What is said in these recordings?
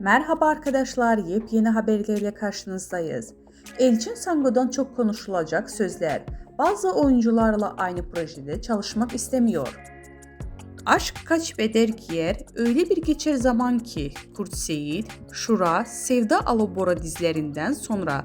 Merhaba arkadaşlar, yepyeni haberlerle karşınızdayız. Elçin Sango'dan çok konuşulacak sözler. Bazı oyuncularla aynı projede çalışmak istemiyor. Aşk kaç beder giyer, öyle bir geçer zaman ki Kurt Seyit, Şura, Sevda Alobora dizilerinden sonra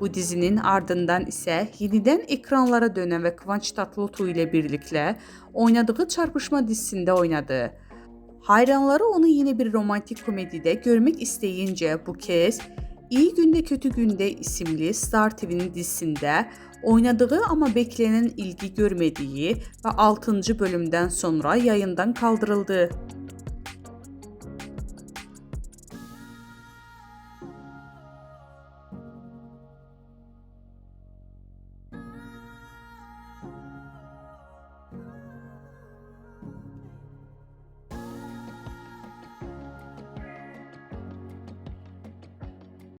Bu dizinin ardından ise yeniden ekranlara dönen ve Kıvanç Tatlıtuğ ile birlikte oynadığı Çarpışma dizisinde oynadı. Hayranları onu yine bir romantik komedide görmek isteyince bu kez İyi Günde Kötü Günde isimli Star TV'nin dizisinde oynadığı ama beklenen ilgi görmediği ve 6. bölümden sonra yayından kaldırıldı.